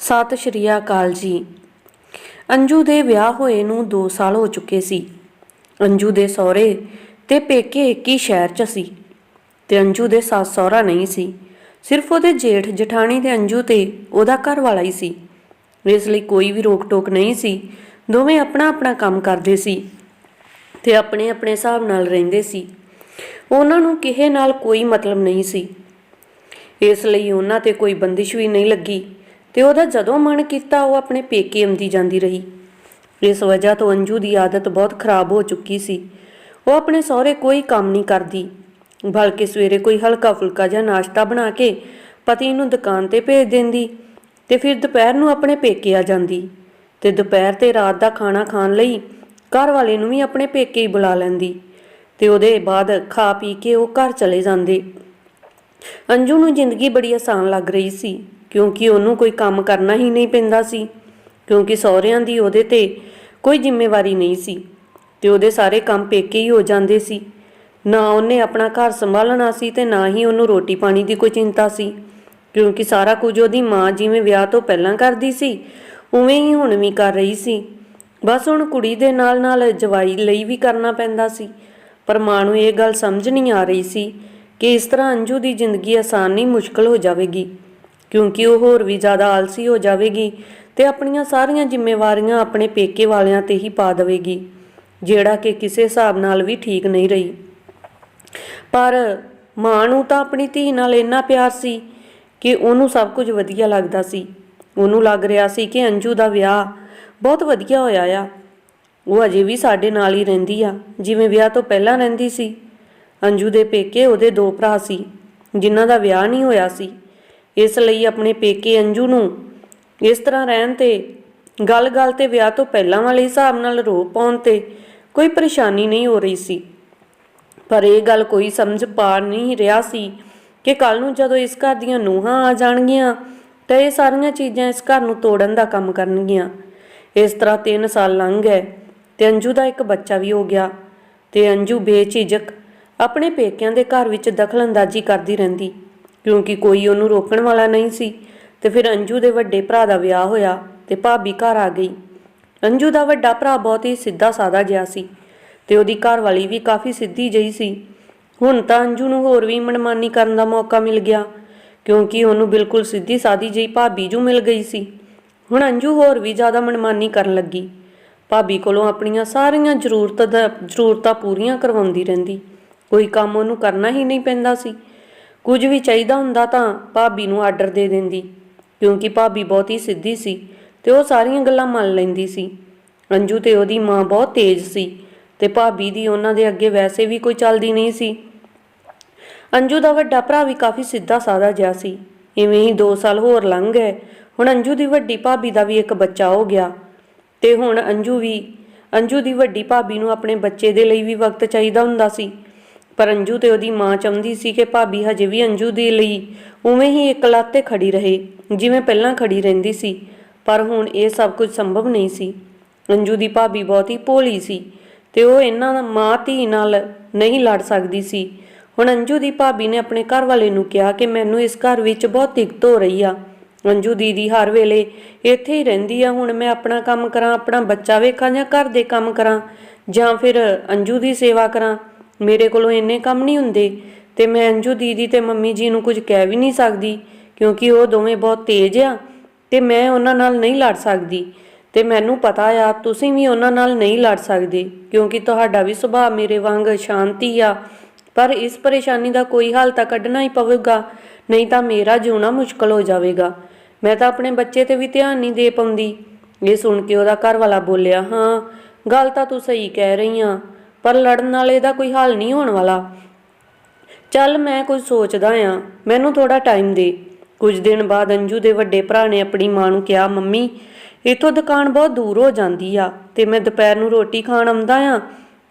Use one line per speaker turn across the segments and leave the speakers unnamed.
ਸਤਿ ਸ਼੍ਰੀ ਅਕਾਲ ਜੀ। ਅੰਜੂ ਦੇ ਵਿਆਹ ਹੋਏ ਨੂੰ 2 ਸਾਲ ਹੋ ਚੁੱਕੇ ਸੀ। ਅੰਜੂ ਦੇ ਸਹੁਰੇ ਤੇ ਪੇਕੇ ਇੱਕ ਹੀ ਸ਼ਹਿਰ 'ਚ ਸੀ ਤੇ ਅੰਜੂ ਦੇ ਸੱਸ ਸਹੁਰਾ ਨਹੀਂ ਸੀ। ਸਿਰਫ ਉਹਦੇ ਜੇਠ ਜਠਾਣੀ ਤੇ ਅੰਜੂ ਤੇ ਉਹਦਾ ਘਰ ਵਾਲਾ ਹੀ ਸੀ। ਇਸ ਲਈ ਕੋਈ ਵੀ ਰੋਕ ਟੋਕ ਨਹੀਂ ਸੀ। ਦੋਵੇਂ ਆਪਣਾ ਆਪਣਾ ਕੰਮ ਕਰਦੇ ਸੀ ਤੇ ਆਪਣੇ ਆਪਣੇ ਹਿਸਾਬ ਨਾਲ ਰਹਿੰਦੇ ਸੀ। ਉਹਨਾਂ ਨੂੰ ਕਿਸੇ ਨਾਲ ਕੋਈ ਮਤਲਬ ਨਹੀਂ ਸੀ। ਇਸ ਲਈ ਉਹਨਾਂ ਤੇ ਕੋਈ ਬੰਦਿਸ਼ ਵੀ ਨਹੀਂ ਲੱਗੀ। ਤੇ ਉਹਦਾ ਜਦੋਂ ਮਨ ਕੀਤਾ, ਉਹ ਆਪਣੇ ਪੇਕੇ ਆਉਂਦੀ ਜਾਂਦੀ ਰਹੀ। ਇਸ ਵਜ੍ਹਾ ਤੋਂ ਅੰਜੂ ਦੀ ਆਦਤ ਬਹੁਤ ਖਰਾਬ ਹੋ ਚੁੱਕੀ ਸੀ। ਉਹ ਆਪਣੇ ਸਹੁਰੇ ਕੋਈ ਕੰਮ ਨਹੀਂ ਕਰਦੀ, ਬਲਕਿ ਸਵੇਰੇ ਕੋਈ ਹਲਕਾ ਫੁਲਕਾ ਜਾਂ ਨਾਸ਼ਤਾ ਬਣਾ ਕੇ ਪਤੀ ਨੂੰ ਦੁਕਾਨ ਤੇ ਭੇਜ ਦਿੰਦੀ ਤੇ ਫਿਰ ਦੁਪਹਿਰ ਨੂੰ ਆਪਣੇ ਪੇਕੇ ਆ ਜਾਂਦੀ। ਤੇ ਦੁਪਹਿਰ ਤੇ ਰਾਤ ਦਾ ਖਾਣਾ ਖਾਣ ਲਈ ਘਰ ਵਾਲੇ ਨੂੰ ਵੀ ਆਪਣੇ ਪੇਕੇ ਹੀ ਬੁਲਾ ਲੈਂਦੀ ਤੇ ਉਹਦੇ ਬਾਅਦ ਖਾ ਪੀ ਕੇ ਉਹ ਘਰ ਚਲੇ ਜਾਂਦੇ। ਅੰਜੂ ਨੂੰ ਜ਼ਿੰਦਗੀ ਬੜੀ ਆਸਾਨ ਲੱਗ ਰਹੀ ਸੀ। ਕਿਉਂਕਿ ਉਹਨੂੰ ਕੋਈ ਕੰਮ ਕਰਨਾ ਹੀ ਨਹੀਂ ਪੈਂਦਾ ਸੀ, ਕਿਉਂਕਿ ਸਹੁਰਿਆਂ ਦੀ ਉਹਦੇ ਤੇ ਕੋਈ ਜ਼ਿੰਮੇਵਾਰੀ ਨਹੀਂ ਸੀ ਤੇ ਉਹਦੇ ਸਾਰੇ ਕੰਮ ਪੇਕੇ ਹੀ ਹੋ ਜਾਂਦੇ ਸੀ। ਨਾ ਉਹਨੇ ਆਪਣਾ ਘਰ ਸੰਭਾਲਣਾ ਸੀ ਤੇ ਨਾ ਹੀ ਉਹਨੂੰ ਰੋਟੀ ਪਾਣੀ ਦੀ ਕੋਈ ਚਿੰਤਾ ਸੀ, ਕਿਉਂਕਿ ਸਾਰਾ ਕੁਝ ਉਹਦੀ ਮਾਂ ਜਿਵੇਂ ਵਿਆਹ ਤੋਂ ਪਹਿਲਾਂ ਕਰਦੀ ਸੀ, ਉਵੇਂ ਹੀ ਹੁਣ ਵੀ ਕਰ ਰਹੀ ਸੀ। ਬਸ ਹੁਣ ਕੁੜੀ ਦੇ ਨਾਲ ਨਾਲ ਜਵਾਈ ਲਈ ਵੀ ਕਰਨਾ ਪੈਂਦਾ ਸੀ, ਪਰ ਮਾਂ ਨੂੰ ਇਹ ਗੱਲ ਸਮਝ ਨਹੀਂ ਆ ਰਹੀ ਸੀ ਕਿ ਇਸ ਤਰ੍ਹਾਂ ਅੰਜੂ ਦੀ ਜ਼ਿੰਦਗੀ ਆਸਾਨ ਨਹੀਂ ਮੁਸ਼ਕਲ ਹੋ ਜਾਵੇਗੀ। ਕਿਉਂਕਿ ਉਹ ਹੋਰ ਵੀ ਜ਼ਿਆਦਾ ਆਲਸੀ ਹੋ ਜਾਵੇਗੀ ਤੇ ਆਪਣੀਆਂ ਸਾਰੀਆਂ ਜ਼ਿੰਮੇਵਾਰੀਆਂ ਆਪਣੇ ਪੇਕੇ ਵਾਲਿਆਂ ਤੇ ਹੀ ਪਾ ਦੇਵੇਗੀ, ਜਿਹੜਾ ਕਿ ਕਿਸੇ ਹਿਸਾਬ ਨਾਲ ਵੀ ਠੀਕ ਨਹੀਂ ਰਹੀ। ਪਰ ਮਾਂ ਨੂੰ ਤਾਂ ਆਪਣੀ ਧੀ ਨਾਲ ਇੰਨਾ ਪਿਆਰ ਸੀ ਕਿ ਉਹਨੂੰ ਸਭ ਕੁਝ ਵਧੀਆ ਲੱਗਦਾ ਸੀ। ਉਹਨੂੰ ਲੱਗ ਰਿਹਾ ਸੀ ਕਿ ਅੰਜੂ ਦਾ ਵਿਆਹ ਬਹੁਤ ਵਧੀਆ ਹੋਇਆ ਆ। ਉਹ ਅਜੇ ਵੀ ਸਾਡੇ ਨਾਲ ਹੀ ਰਹਿੰਦੀ ਆ, ਜਿਵੇਂ ਵਿਆਹ ਤੋਂ ਪਹਿਲਾਂ ਰਹਿੰਦੀ ਸੀ। ਅੰਜੂ ਦੇ ਪੇਕੇ ਉਹਦੇ ਦੋ ਭਰਾ ਸੀ, ਜਿਨ੍ਹਾਂ ਦਾ ਵਿਆਹ ਨਹੀਂ ਹੋਇਆ ਸੀ। ਇਸ ਲਈ ਆਪਣੇ ਪੇਕੇ ਅੰਜੂ ਨੂੰ ਇਸ ਤਰ੍ਹਾਂ ਰਹਿਣ ਤੇ, ਗੱਲ-ਗੱਲ ਤੇ ਵਿਆਹ ਤੋਂ ਪਹਿਲਾਂ ਵਾਲੇ ਹਿਸਾਬ ਨਾਲ ਰੋ ਪਾਉਣ ਤੇ ਕੋਈ ਪਰੇਸ਼ਾਨੀ ਨਹੀਂ ਹੋ ਰਹੀ ਸੀ। ਪਰ ਇਹ ਗੱਲ ਕੋਈ ਸਮਝ ਪਾ ਨਹੀਂ ਰਿਹਾ ਸੀ ਕਿ ਕੱਲ ਨੂੰ ਜਦੋਂ ਇਸ ਘਰ ਦੀਆਂ ਨੂੰਹਾਂ ਆ ਜਾਣਗੀਆਂ ਤਾਂ ਇਹ ਸਾਰੀਆਂ ਚੀਜ਼ਾਂ ਇਸ ਘਰ ਨੂੰ ਤੋੜਨ ਦਾ ਕੰਮ ਕਰਨਗੀਆਂ। ਇਸ ਤਰ੍ਹਾਂ 3 ਸਾਲ ਲੰਘ ਗਏ ਤੇ ਅੰਜੂ ਦਾ ਇੱਕ ਬੱਚਾ ਵੀ ਹੋ ਗਿਆ ਤੇ ਅੰਜੂ ਬੇਝਿਜਕ ਆਪਣੇ ਪੇਕਿਆਂ ਦੇ ਘਰ ਵਿੱਚ ਦਖਲਅੰਦਾਜ਼ੀ ਕਰਦੀ ਰਹਿੰਦੀ। ਕਿਉਂਕਿ ਕੋਈ ਉਹਨੂੰ ਰੋਕਣ ਵਾਲਾ ਨਹੀਂ ਸੀ। ਤੇ ਫਿਰ ਅੰਜੂ ਦੇ ਵੱਡੇ ਭਰਾ ਦਾ ਵਿਆਹ ਹੋਇਆ ਤੇ ਭਾਬੀ ਘਰ ਆ ਗਈ। ਅੰਜੂ ਦਾ ਵੱਡਾ ਭਰਾ ਬਹੁਤ ਹੀ ਸਿੱਧਾ ਸਾਦਾ ਜਿਹਾ ਸੀ ਤੇ ਉਹਦੀ ਘਰ ਵਾਲੀ ਵੀ ਕਾਫੀ ਸਿੱਧੀ ਜਿਹੀ ਸੀ। ਹੁਣ ਤਾਂ ਅੰਜੂ ਨੂੰ ਹੋਰ ਵੀ ਮਨਮਾਨੀ ਕਰਨ ਦਾ ਮੌਕਾ ਮਿਲ ਗਿਆ, ਕਿਉਂਕਿ ਉਹਨੂੰ ਬਿਲਕੁਲ ਸਿੱਧੀ ਸਾਦੀ ਜਿਹੀ ਭਾਬੀ ਜੂ ਮਿਲ ਗਈ ਸੀ। ਹੁਣ ਅੰਜੂ ਹੋਰ ਵੀ ਜ਼ਿਆਦਾ ਮਨਮਾਨੀ ਕਰਨ ਲੱਗੀ। ਭਾਬੀ ਕੋਲੋਂ ਆਪਣੀਆਂ ਸਾਰੀਆਂ ਜ਼ਰੂਰਤਾਂ ਦਾ ਜ਼ਰੂਰਤਾਂ ਪੂਰੀਆਂ ਕਰਵਾਉਂਦੀ ਰਹਿੰਦੀ। ਕੋਈ ਕੰਮ ਉਹਨੂੰ ਕਰਨਾ ਹੀ ਨਹੀਂ ਪੈਂਦਾ ਸੀ। ਕੁਝ ਵੀ ਚਾਹੀਦਾ ਹੁੰਦਾ ਤਾਂ ਭਾਬੀ ਨੂੰ ਆਰਡਰ ਦੇ ਦਿੰਦੀ, ਕਿਉਂਕਿ ਭਾਬੀ ਬਹੁਤ ਹੀ ਸਿੱਧੀ ਸੀ ਤੇ ਉਹ ਸਾਰੀਆਂ ਗੱਲਾਂ ਮੰਨ ਲੈਂਦੀ ਸੀ। ਅੰਜੂ ਤੇ ਉਹਦੀ ਮਾਂ ਬਹੁਤ ਤੇਜ਼ ਸੀ ਤੇ ਭਾਬੀ ਦੀ ਉਹਨਾਂ ਦੇ ਅੱਗੇ ਵੈਸੇ ਵੀ ਕੋਈ ਚੱਲਦੀ ਨਹੀਂ ਸੀ। ਅੰਜੂ ਦਾ ਵੱਡਾ ਭਰਾ ਵੀ ਕਾਫੀ ਸਿੱਧਾ ਸਾਦਾ ਜਿਹਾ ਸੀ। ਇਵੇਂ ਹੀ 2 ਸਾਲ ਹੋਰ ਲੰਘ ਗਏ, ਹੁਣ ਅੰਜੂ ਦੀ ਵੱਡੀ ਭਾਬੀ ਦਾ ਵੀ ਇੱਕ ਬੱਚਾ ਹੋ ਗਿਆ ਤੇ ਹੁਣ ਅੰਜੂ ਵੀ, ਅੰਜੂ ਦੀ ਵੱਡੀ ਭਾਬੀ ਨੂੰ ਆਪਣੇ ਬੱਚੇ ਦੇ ਲਈ ਵੀ ਵਕਤ ਚਾਹੀਦਾ ਹੁੰਦਾ ਸੀ। ਪਰ ਅੰਜੂ ਤੇ ਉਹਦੀ ਮਾਂ ਚਾਹੁੰਦੀ ਸੀ ਕਿ ਭਾਬੀ ਹਜੇ ਵੀ ਅੰਜੂ ਦੇ ਲਈ ਉਵੇਂ ਹੀ ਇੱਕ ਲੱਤ ਤੇ ਖੜੀ ਰਹੇ, ਜਿਵੇਂ ਪਹਿਲਾਂ ਖੜੀ ਰਹਿੰਦੀ ਸੀ, ਪਰ ਹੁਣ ਇਹ ਸਭ ਕੁਝ ਸੰਭਵ ਨਹੀਂ ਸੀ। ਅੰਜੂ ਦੀ ਭਾਬੀ ਬਹੁਤ ਹੀ ਭੋਲੀ ਸੀ ਤੇ ਉਹ ਇਹਨਾਂ ਦਾ ਮਾਂ ਧੀ ਨਾਲ ਨਹੀਂ ਲੜ ਸਕਦੀ ਸੀ। ਹੁਣ ਅੰਜੂ ਦੀ ਭਾਬੀ ਨੇ ਆਪਣੇ ਘਰ ਵਾਲੇ ਨੂੰ ਕਿਹਾ ਕਿ ਮੈਨੂੰ ਇਸ ਘਰ ਵਿੱਚ ਬਹੁਤ ਦਿੱਕਤ ਹੋ ਰਹੀ ਆ। ਅੰਜੂ ਦੀਦੀ ਹਰ ਵੇਲੇ ਇੱਥੇ ਹੀ ਰਹਿੰਦੀ ਆ, ਹੁਣ ਮੈਂ ਆਪਣਾ ਕੰਮ ਕਰਾਂ, ਆਪਣਾ ਬੱਚਾ ਵੇਖਾਂ ਜਾਂ ਘਰ ਦੇ ਕੰਮ ਕਰਾਂ ਜਾਂ ਫਿਰ ਅੰਜੂ ਦੀ ਸੇਵਾ ਕਰਾਂ। ਮੇਰੇ ਕੋਲੋਂ ਇੰਨੇ ਕੰਮ ਨਹੀਂ ਹੁੰਦੇ ਤੇ ਮੈਂ ਅੰਜੂ ਦੀਦੀ ਤੇ ਮੰਮੀ ਜੀ ਨੂੰ ਕੁਝ ਕਹਿ ਵੀ ਨਹੀਂ ਸਕਦੀ, ਕਿਉਂਕਿ ਉਹ ਦੋਵੇਂ ਬਹੁਤ ਤੇਜ਼ ਆ ਤੇ ਮੈਂ ਉਹਨਾਂ ਨਾਲ ਨਹੀਂ ਲੜ ਸਕਦੀ। ਤੇ ਮੈਨੂੰ ਪਤਾ ਆ, ਤੁਸੀਂ ਵੀ ਉਹਨਾਂ ਨਾਲ ਨਹੀਂ ਲੜ ਸਕਦੇ, ਕਿਉਂਕਿ ਤੁਹਾਡਾ ਵੀ ਸੁਭਾਅ ਮੇਰੇ ਵਾਂਗ ਸ਼ਾਂਤੀ ਆ। ਪਰ ਇਸ ਪਰੇਸ਼ਾਨੀ ਦਾ ਕੋਈ ਹੱਲ ਤਾਂ ਕੱਢਣਾ ਹੀ ਪਵੇਗਾ, ਨਹੀਂ ਤਾਂ ਮੇਰਾ ਜਿਉਣਾ ਮੁਸ਼ਕਲ ਹੋ ਜਾਵੇਗਾ। ਮੈਂ ਤਾਂ ਆਪਣੇ ਬੱਚੇ ਤੇ ਵੀ ਧਿਆਨ ਨਹੀਂ ਦੇ ਪਾਉਂਦੀ। ਇਹ ਸੁਣ ਕੇ ਉਹਦਾ ਘਰ ਵਾਲਾ ਬੋਲਿਆ, ਹਾਂ, ਗੱਲ ਤਾਂ ਤੂੰ ਸਹੀ ਕਹਿ ਰਹੀ ਆ। ਪਰ ਲੜਨ ਨਾਲ ਇਹਦਾ ਕੋਈ ਹੱਲ ਨਹੀਂ ਹੋਣ ਵਾਲਾ। ਚੱਲ ਮੈਂ ਕੁਝ ਸੋਚਦਾ ਆ। ਮੈਨੂੰ ਥੋੜਾ ਟਾਈਮ ਦੇ। ਕੁਝ ਦਿਨ ਬਾਅਦ ਅੰਜੂ ਦੇ ਵੱਡੇ ਭਰਾ ਨੇ ਆਪਣੀ ਮਾਂ ਨੂੰ ਕਿਹਾ, ਮੰਮੀ, ਇਥੋਂ ਦੁਕਾਨ ਬਹੁਤ ਦੂਰ ਹੋ ਜਾਂਦੀ ਆ ਤੇ ਮੈਂ ਦੁਪਹਿਰ ਨੂੰ ਰੋਟੀ ਖਾਣ ਆਉਂਦਾ ਆ,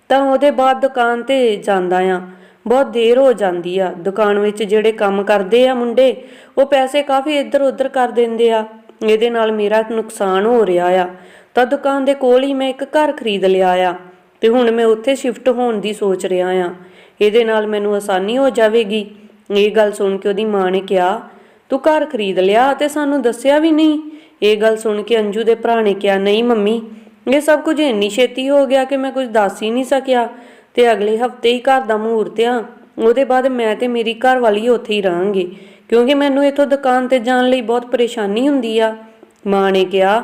ਤਾਂ ਉਹਦੇ ਬਾਅਦ ਦੁਕਾਨ ਤੇ ਜਾਂਦਾ ਆ। ਬਹੁਤ ਦੇਰ ਹੋ ਜਾਂਦੀ ਆ। ਦੁਕਾਨ ਵਿੱਚ ਜਿਹੜੇ ਕੰਮ ਕਰਦੇ ਆ ਮੁੰਡੇ, ਉਹ ਪੈਸੇ ਕਾਫੀ ਇੱਧਰ ਉੱਧਰ ਕਰ ਦਿੰਦੇ ਆ। ਇਹਦੇ ਨਾਲ ਮੇਰਾ ਨੁਕਸਾਨ ਹੋ ਰਿਹਾ ਆ। ਤਾਂ ਦੁਕਾਨ ਦੇ ਕੋਲ ਹੀ ਮੈਂ ਇੱਕ ਘਰ ਖਰੀਦ ਲਿਆ ਆ। ਤੇ ਹੁਣ ਮੈਂ ਉੱਥੇ ਸ਼ਿਫਟ ਹੋਣ ਦੀ ਸੋਚ ਰਿਹਾ ਆ ਇਹਦੇ ਨਾਲ ਮੈਨੂੰ ਆਸਾਨੀ ਹੋ ਜਾਵੇਗੀ। ਇਹ ਗੱਲ ਸੁਣ ਕੇ ਉਹਦੀ ਮਾਂ ਨੇ ਕਿਹਾ, ਤੂੰ ਘਰ ਖਰੀਦ ਲਿਆ ਤੇ ਸਾਨੂੰ ਦੱਸਿਆ ਵੀ ਨਹੀਂ? ਇਹ ਗੱਲ ਸੁਣ ਕੇ ਅੰਜੂ ਦੇ ਭਰਾ ਨੇ ਕਿਹਾ, ਨਹੀਂ ਮੰਮੀ, ਇਹ ਸਭ ਕੁਝ ਇੰਨੀ ਛੇਤੀ ਹੋ ਗਿਆ ਕਿ ਮੈਂ ਕੁਝ ਦੱਸ ਹੀ ਨਹੀਂ ਸਕਿਆ ਤੇ ਅਗਲੇ ਹਫ਼ਤੇ ਹੀ ਘਰ ਦਾ ਮਹੂਰਤ ਆ ਉਹਦੇ ਬਾਅਦ ਮੈਂ ਤੇ ਮੇਰੀ ਘਰ ਵਾਲੀ ਉੱਥੇ ਹੀ ਰਹਾਂਗੇ, ਕਿਉਂਕਿ ਮੈਨੂੰ ਇੱਥੋਂ ਦੁਕਾਨ ਤੇ ਜਾਣ ਲਈ ਬਹੁਤ ਪਰੇਸ਼ਾਨੀ ਹੁੰਦੀ ਆ। ਮਾਂ ਨੇ ਕਿਹਾ,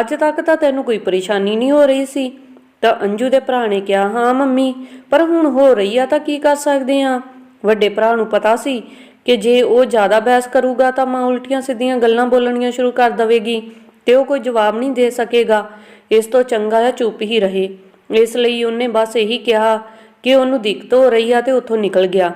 ਅੱਜ ਤੱਕ ਤਾਂ ਤੈਨੂੰ ਕੋਈ ਪਰੇਸ਼ਾਨੀ ਨਹੀਂ ਹੋ ਰਹੀ ਸੀ। ਤਾਂ ਅੰਜੂ ਦੇ ਭਰਾ ਨੇ ਕਿਹਾ, ਹਾਂ ਮੰਮੀ, ਪਰ ਹੁਣ ਹੋ ਰਹੀ ਆ ਤਾਂ ਕੀ ਕਰ ਸਕਦੇ ਆ? ਵੱਡੇ ਭਰਾ ਨੂੰ ਪਤਾ ਸੀ ਕਿ ਜੇ ਉਹ ਜ਼ਿਆਦਾ ਬਹਿਸ ਕਰੂਗਾ ਤਾਂ ਮਾਂ ਉਲਟੀਆਂ ਸਿੱਧੀਆਂ ਗੱਲਾਂ ਬੋਲਣੀਆਂ ਸ਼ੁਰੂ ਕਰ ਦੇਵੇਗੀ ਤੇ ਉਹ ਕੋਈ ਜਵਾਬ ਨਹੀਂ ਦੇ ਸਕੇਗਾ। ਇਸ ਤੋਂ ਚੰਗਾ ਹੈ ਚੁੱਪ ਹੀ ਰਹੇ। ਇਸ ਲਈ ਉਹਨੇ ਬਸ ਇਹੀ ਕਿਹਾ ਕਿ ਉਹਨੂੰ ਦਿੱਕਤ ਹੋ ਰਹੀ ਆ ਤੇ ਉੱਥੋਂ ਨਿਕਲ ਗਿਆ।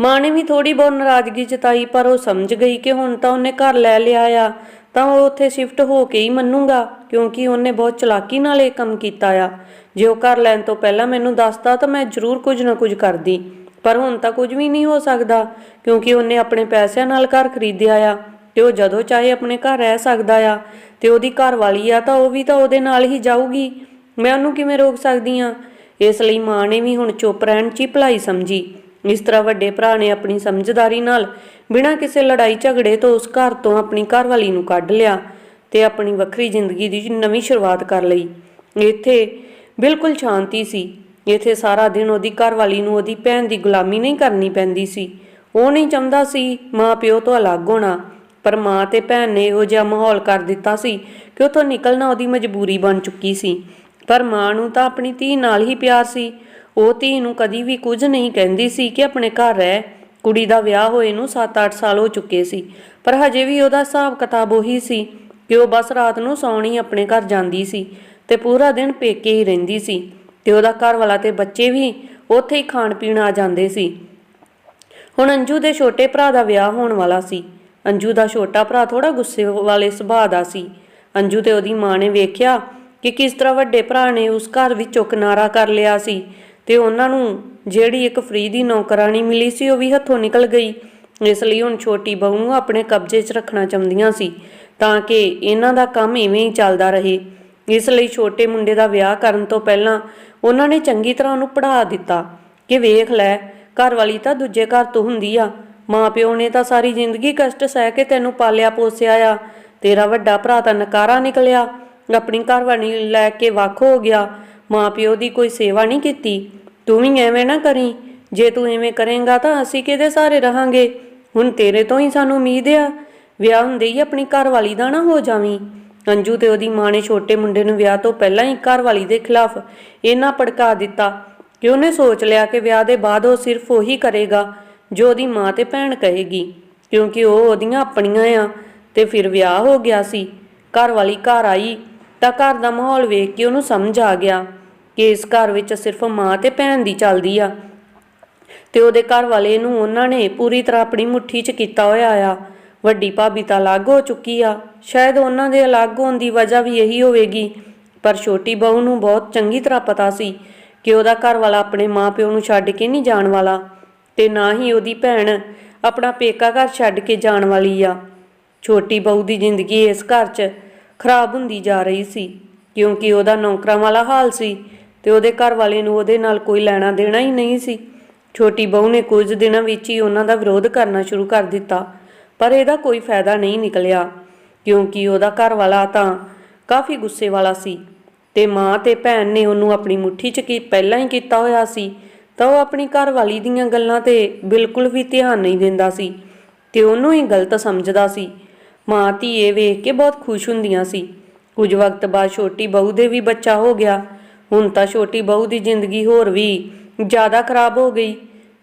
ਮਾਂ ਨੇ ਵੀ ਥੋੜੀ ਬਹੁਤ ਨਾਰਾਜ਼ਗੀ ਜਤਾਈ, ਪਰ ਉਹ ਸਮਝ ਗਈ ਕਿ ਹੁਣ ਤਾਂ ਉਹਨੇ ਘਰ ਲੈ ਲਿਆ ਆ। ਤਾਂ ਉਹ ਉੱਥੇ ਸ਼ਿਫਟ ਹੋ ਕੇ ਹੀ ਮੰਨੂਗਾ, ਕਿਉਂਕਿ ਉਹਨੇ ਬਹੁਤ ਚਲਾਕੀ ਨਾਲ ਇਹ ਕੰਮ ਕੀਤਾ ਆ। ਜੇ ਉਹ ਘਰ ਲੈਣ ਤੋਂ ਪਹਿਲਾਂ ਮੈਨੂੰ ਦੱਸਦਾ ਤਾਂ ਮੈਂ ਜ਼ਰੂਰ ਕੁਝ ਨਾ ਕੁਝ ਕਰਦੀ। ਪਰ ਹੁਣ ਤਾਂ ਕੁਝ ਵੀ ਨਹੀਂ ਹੋ ਸਕਦਾ, ਕਿਉਂਕਿ ਉਹਨੇ ਆਪਣੇ ਪੈਸਿਆਂ ਨਾਲ ਘਰ ਖਰੀਦਿਆ ਆ ਤੇ ਉਹ ਜਦੋਂ ਚਾਹੇ ਆਪਣੇ ਘਰ ਰਹਿ ਸਕਦਾ ਆ ਤੇ ਉਹਦੀ ਘਰ ਵਾਲੀ ਆ ਤਾਂ ਉਹ ਵੀ ਤਾਂ ਉਹਦੇ ਨਾਲ ਹੀ ਜਾਊਗੀ। ਮੈਂ ਉਹਨੂੰ ਕਿਵੇਂ ਰੋਕ ਸਕਦੀ ਆ? ਇਸ ਲਈ ਮਾਂ ਨੇ ਵੀ ਹੁਣ ਚੁੱਪ ਰਹਿਣ 'ਚ ਹੀ ਭਲਾਈ ਸਮਝੀ। ਇਸ ਤਰ੍ਹਾਂ ਵੱਡੇ ਭਰਾ ਨੇ ਆਪਣੀ ਸਮਝਦਾਰੀ ਨਾਲ ਬਿਨਾਂ ਕਿਸੇ ਲੜਾਈ ਝਗੜੇ ਤੋਂ ਉਸ ਘਰ ਤੋਂ ਆਪਣੀ ਘਰਵਾਲੀ ਨੂੰ ਕੱਢ ਲਿਆ ਤੇ ਆਪਣੀ ਵੱਖਰੀ ਜ਼ਿੰਦਗੀ ਦੀ ਨਵੀਂ ਸ਼ੁਰੂਆਤ ਕਰ ਲਈ। ਇੱਥੇ ਬਿਲਕੁਲ ਸ਼ਾਂਤੀ ਸੀ। ਇੱਥੇ ਸਾਰਾ ਦਿਨ ਉਹਦੀ ਘਰਵਾਲੀ ਨੂੰ ਉਹਦੀ ਭੈਣ ਦੀ ਗੁਲਾਮੀ ਨਹੀਂ ਕਰਨੀ ਪੈਂਦੀ ਸੀ। ਉਹ ਨਹੀਂ ਚਾਹੁੰਦਾ ਸੀ ਮਾਂ ਪਿਓ ਤੋਂ ਅਲੱਗ ਹੋਣਾ, ਪਰ ਮਾਂ ਤੇ ਭੈਣ ਨੇ ਇਹੋ ਜਿਹਾ ਮਾਹੌਲ ਕਰ ਦਿੱਤਾ ਸੀ ਕਿ ਉਥੋਂ ਨਿਕਲਣਾ ਉਹਦੀ ਮਜਬੂਰੀ ਬਣ ਚੁੱਕੀ ਸੀ। ਪਰ ਮਾਂ ਨੂੰ ਤਾਂ ਆਪਣੀ ਧੀ ਨਾਲ ਹੀ ਪਿਆਰ ਸੀ। ਉਹ ਧੀ ਨੂੰ ਕਦੀ ਵੀ ਕੁਝ ਨਹੀਂ ਕਹਿੰਦੀ ਸੀ ਕਿ ਆਪਣੇ ਘਰ ਰਹਿ। ਕੁੜੀ ਦਾ ਵਿਆਹ ਹੋਏ ਨੂੰ 7-8 ਸਾਲ ਹੋ ਚੁੱਕੇ ਸੀ, ਪਰ ਹਜੇ ਵੀ ਉਹਦਾ ਹਿਸਾਬ ਕਿਤਾਬ ਉਹੀ ਸੀ ਕਿ ਉਹ ਬਸ ਰਾਤ ਨੂੰ ਸੌਣ ਆਪਣੇ ਘਰ ਜਾਂਦੀ ਸੀ ਤੇ ਪੂਰਾ ਦਿਨ ਪੇਕੇ ਹੀ ਰਹਿੰਦੀ ਸੀ ਤੇ ਉਹਦਾ ਘਰ ਵਾਲਾ ਤੇ ਬੱਚੇ ਵੀ ਉੱਥੇ ਹੀ ਖਾਣ ਪੀਣ ਆ ਜਾਂਦੇ ਸੀ। ਹੁਣ ਅੰਜੂ ਦੇ ਛੋਟੇ ਭਰਾ ਦਾ ਵਿਆਹ ਹੋਣ ਵਾਲਾ ਸੀ। ਅੰਜੂ ਦਾ ਛੋਟਾ ਭਰਾ ਥੋੜਾ ਗੁੱਸੇ ਵਾਲੇ ਸੁਭਾਅ ਦਾ ਸੀ। ਅੰਜੂ ਤੇ ਉਹਦੀ ਮਾਂ ਨੇ ਵੇਖਿਆ ਕਿ ਕਿਸ ਤਰ੍ਹਾਂ ਵੱਡੇ ਭਰਾ ਨੇ ਉਸ ਘਰ ਵਿੱਚੋਂ ਕਿਨਾਰਾ ਕਰ ਲਿਆ ਸੀ ਤੇ ਉਹਨਾਂ ਨੂੰ ਜਿਹੜੀ ਇੱਕ ਫਰੀ ਦੀ ਨੌਕਰਾਨੀ ਮਿਲੀ ਸੀ, ਉਹ ਵੀ ਹੱਥੋਂ ਨਿਕਲ ਗਈ। ਇਸ ਲਈ ਹੁਣ ਛੋਟੀ ਬਹੂ ਨੂੰ ਆਪਣੇ ਕਬਜ਼ੇ 'ਚ ਰੱਖਣਾ ਚਾਹੁੰਦੀਆਂ ਸੀ, ਤਾਂ ਕਿ ਇਹਨਾਂ ਦਾ ਕੰਮ ਇਵੇਂ ਹੀ ਚੱਲਦਾ ਰਹੇ। ਇਸ ਲਈ ਛੋਟੇ ਮੁੰਡੇ ਦਾ ਵਿਆਹ ਕਰਨ ਤੋਂ ਪਹਿਲਾਂ ਉਹਨਾਂ ਨੇ ਚੰਗੀ ਤਰ੍ਹਾਂ ਉਹਨੂੰ ਪੜ੍ਹਾ ਦਿੱਤਾ ਕਿ ਵੇਖ ਲੈ ਘਰ ਵਾਲੀ ਤਾਂ ਦੂਜੇ ਘਰ ਤੋਂ ਹੁੰਦੀ ਆ। ਮਾਂ ਪਿਓ ਨੇ ਤਾਂ ਸਾਰੀ ਜ਼ਿੰਦਗੀ ਕਸ਼ਟ ਸਹਿ ਕੇ ਤੈਨੂੰ ਪਾਲਿਆ ਪੋਸਿਆ ਆ। ਤੇਰਾ ਵੱਡਾ ਭਰਾ ਤਾਂ ਨਕਾਰਾ ਨਿਕਲਿਆ, ਆਪਣੀ ਘਰਵਾਲੀ ਲੈ ਕੇ ਵੱਖ ਹੋ ਗਿਆ। ਮਾਂ ਪਿਓ ਦੀ ਕੋਈ ਸੇਵਾ ਨਹੀਂ ਕੀਤੀ। ਤੂੰ ਵੀ ਐਵੇਂ ਨਾ ਕਰੀ। ਜੇ ਤੂੰ ਐਵੇਂ ਕਰੇਂਗਾ ਤਾਂ ਅਸੀਂ ਕਿਹਦੇ ਸਾਰੇ ਰਹਾਂਗੇ? ਹੁਣ ਤੇਰੇ ਤੋਂ ਹੀ ਸਾਨੂੰ ਉਮੀਦ ਆ। ਵਿਆਹ ਹੁੰਦੇ ਹੀ ਆਪਣੀ ਘਰਵਾਲੀ ਦਾ ਨਾ ਹੋ ਜਾਵੀਂ। ਅੰਜੂ ਤੇ ਉਹਦੀ ਮਾਂ ਨੇ ਛੋਟੇ ਮੁੰਡੇ ਨੂੰ ਵਿਆਹ ਤੋਂ ਪਹਿਲਾਂ ਹੀ ਘਰਵਾਲੀ ਦੇ ਖਿਲਾਫ ਇਹਨਾਂ ਭੜਕਾ ਦਿੱਤਾ ਕਿ ਉਹਨੇ ਸੋਚ ਲਿਆ ਕਿ ਵਿਆਹ ਦੇ ਬਾਅਦ ਉਹ ਸਿਰਫ ਉਹੀ ਕਰੇਗਾ ਜੋ ਉਹਦੀ ਮਾਂ ਤੇ ਭੈਣ ਕਹੇਗੀ। ਕਿਉਂਕਿ ਉਹ ਉਹਦੀਆਂ ਆਪਣੀਆਂ ਆ ਤੇ ਫਿਰ ਵਿਆਹ ਹੋ ਗਿਆ ਸੀ। ਘਰਵਾਲੀ ਘਰ ਆਈ। ਤਾਂ ਘਰ ਦਾ ਮਾਹੌਲ ਵੇਖ ਕੇ ਉਹਨੂੰ ਸਮਝ ਆ ਗਿਆ ਕਿ ਇਸ ਘਰ ਵਿੱਚ ਸਿਰਫ ਮਾਂ ਤੇ ਭੈਣ ਦੀ ਚੱਲਦੀ ਆ। ਤੇ ਉਹਦੇ ਘਰ ਵਾਲੇ ਨੂੰ ਉਹਨਾਂ ਨੇ ਪੂਰੀ ਤਰ੍ਹਾਂ ਆਪਣੀ ਮੁੱਠੀ 'ਚ ਕੀਤਾ ਹੋਇਆ ਆ। ਵੱਡੀ ਭਾਬੀ ਤਾਂ ਅਲੱਗ ਹੋ ਚੁੱਕੀ ਆ। ਸ਼ਾਇਦ ਉਹਨਾਂ ਦੇ ਅਲੱਗ ਹੋਣ ਦੀ ਵਜ੍ਹਾ ਵੀ ਇਹੀ ਹੋਵੇਗੀ। ਪਰ ਛੋਟੀ ਬਹੂ ਨੂੰ ਬਹੁਤ ਚੰਗੀ ਤਰ੍ਹਾਂ ਪਤਾ ਸੀ ਕਿ ਉਹਦਾ ਘਰ ਵਾਲਾ ਆਪਣੇ ਮਾਪਿਓ ਨੂੰ ਛੱਡ ਕੇ ਨਹੀਂ ਜਾਣ ਵਾਲਾ ਤੇ ਨਾ ਹੀ ਉਹਦੀ ਭੈਣ ਆਪਣਾ ਪੇਕਾ ਘਰ ਛੱਡ ਕੇ ਜਾਣ ਵਾਲੀ ਆ। ਛੋਟੀ ਬਹੂ ਦੀ ਜ਼ਿੰਦਗੀ ਇਸ ਘਰ 'ਚ ਖਰਾਬ ਹੁੰਦੀ ਜਾ ਰਹੀ ਸੀ, ਕਿਉਂਕਿ ਉਹਦਾ ਨੌਕਰਾਂ ਵਾਲਾ ਹਾਲ ਸੀ ਤੇ ਉਹਦੇ ਘਰ ਵਾਲੇ ਨੂੰ ਉਹਦੇ ਨਾਲ ਕੋਈ ਲੈਣਾ ਦੇਣਾ ਹੀ ਨਹੀਂ ਸੀ। ਛੋਟੀ ਬਹੂ ਨੇ ਕੁਝ ਦਿਨਾਂ ਵਿੱਚ ਹੀ ਉਹਨਾਂ ਦਾ ਵਿਰੋਧ ਕਰਨਾ ਸ਼ੁਰੂ ਕਰ ਦਿੱਤਾ, ਪਰ ਇਹਦਾ ਕੋਈ ਫਾਇਦਾ ਨਹੀਂ ਨਿਕਲਿਆ, ਕਿਉਂਕਿ ਉਹਦਾ ਘਰ ਵਾਲਾ ਤਾਂ ਕਾਫੀ ਗੁੱਸੇ ਵਾਲਾ ਸੀ ਤੇ ਮਾਂ ਤੇ ਭੈਣ ਨੇ ਉਹਨੂੰ ਆਪਣੀ ਮੁੱਠੀ 'ਚ ਕੀ ਪਹਿਲਾਂ ਹੀ ਕੀਤਾ ਹੋਇਆ ਸੀ, ਤਾਂ ਉਹ ਆਪਣੀ ਘਰ ਵਾਲੀ ਦੀਆਂ ਗੱਲਾਂ ਤੇ ਬਿਲਕੁਲ ਵੀ ਧਿਆਨ ਨਹੀਂ ਦਿੰਦਾ ਸੀ ਤੇ ਉਹਨੂੰ ਹੀ ਗਲਤ ਸਮਝਦਾ ਸੀ। ਮਾਂ ਧੀਏ ਵੇਖ ਕੇ ਬਹੁਤ ਖੁਸ਼ ਹੁੰਦੀਆਂ ਸੀ। ਕੁਝ ਵਕਤ ਬਾਅਦ ਛੋਟੀ ਬਹੂ ਦੇ ਵੀ ਬੱਚਾ ਹੋ ਗਿਆ। ਹੁਣ ਤਾਂ ਛੋਟੀ ਬਹੂ ਦੀ ਜ਼ਿੰਦਗੀ ਹੋਰ ਵੀ ਜ਼ਿਆਦਾ ਖਰਾਬ ਹੋ ਗਈ।